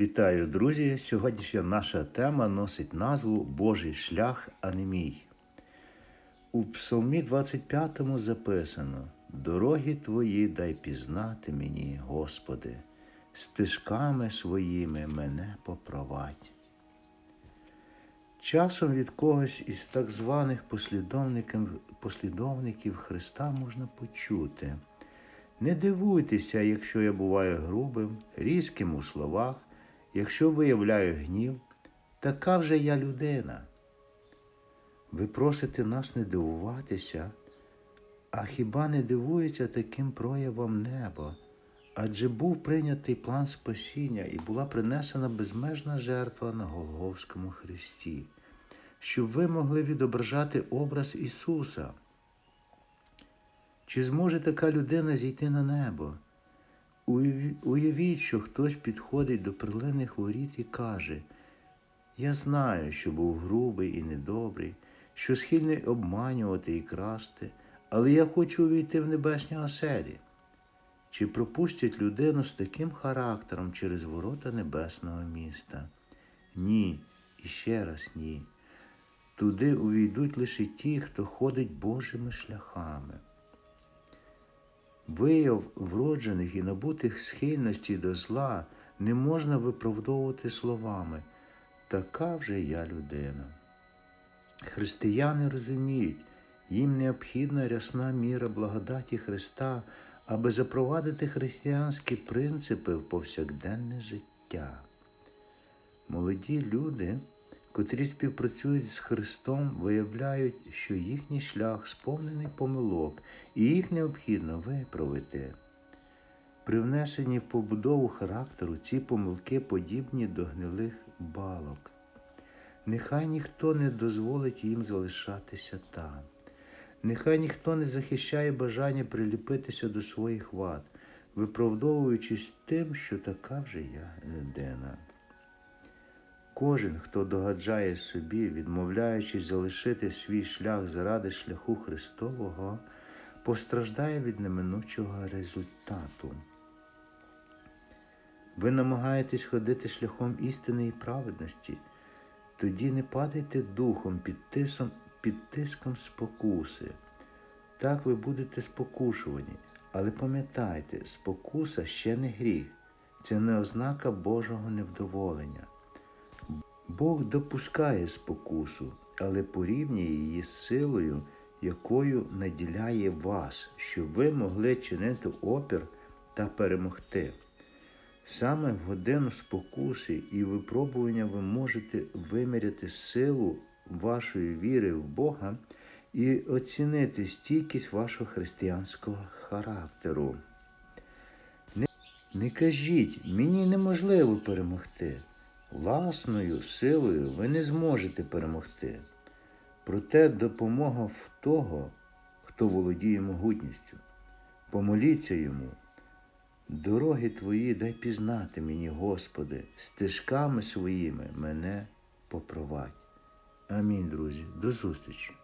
Вітаю, друзі! Сьогоднішня наша тема носить назву Божий шлях, а не мій. У Псалмі 25 записано: Дороги твої дай пізнати мені, Господи, стежками своїми мене попровадь. Часом від когось із так званих послідовників, послідовників Христа можна почути. Не дивуйтеся, якщо я буваю грубим, різким у словах, якщо виявляю гнів, така вже я людина. Ви просите нас не дивуватися, а хіба не дивується таким проявом небо? Адже був прийнятий план спасіння і була принесена безмежна жертва на Голговському Христі, щоб ви могли відображати образ Ісуса. Чи зможе така людина зійти на небо? Уяві- Уявіть, що хтось підходить до перлиних воріт і каже: Я знаю, що був грубий і недобрий, що схильний обманювати і красти, але я хочу увійти в небесні оселі. Чи пропустять людину з таким характером через ворота небесного міста? Ні, і ще раз ні. Туди увійдуть лише ті, хто ходить Божими шляхами. Вияв вроджених і набутих схильностей до зла не можна виправдовувати словами. Така вже я людина. Християни розуміють, їм необхідна рясна міра благодаті Христа, аби запровадити християнські принципи в повсякденне життя. Молоді люди, котрі співпрацюють з Христом, виявляють, що їхній шлях сповнений помилок, і їх необхідно виправити. При внесенні в побудову характеру ці помилки подібні до гнилих балок. Нехай ніхто не дозволить їм залишатися там. Нехай ніхто не захищає бажання приліпитися до своїх вад, виправдовуючись тим, що така вже я людина. Кожен, хто догаджає собі, відмовляючись залишити свій шлях заради шляху Христового, постраждає від неминучого результату. Ви намагаєтесь ходити шляхом істини і праведності, тоді не падайте духом під тисом, під тиском спокуси. Так ви будете спокушувані, але пам'ятайте, спокуса ще не гріх, це не ознака Божого невдоволення. Бог допускає спокусу, але порівнює її з силою, якою наділяє вас, щоб ви могли чинити опір та перемогти. Саме в годину спокуси і випробування ви можете виміряти силу вашої віри в Бога і оцінити стійкість вашого християнського характеру. Не, кажіть, мені неможливо перемогти. Власною силою ви не зможете перемогти. Проте допомога в того, хто володіє могутністю. Помоліться йому. Дороги твої дай пізнати мені, Господи, стежками своїми мене попровадь. Амінь, друзі. До зустрічі.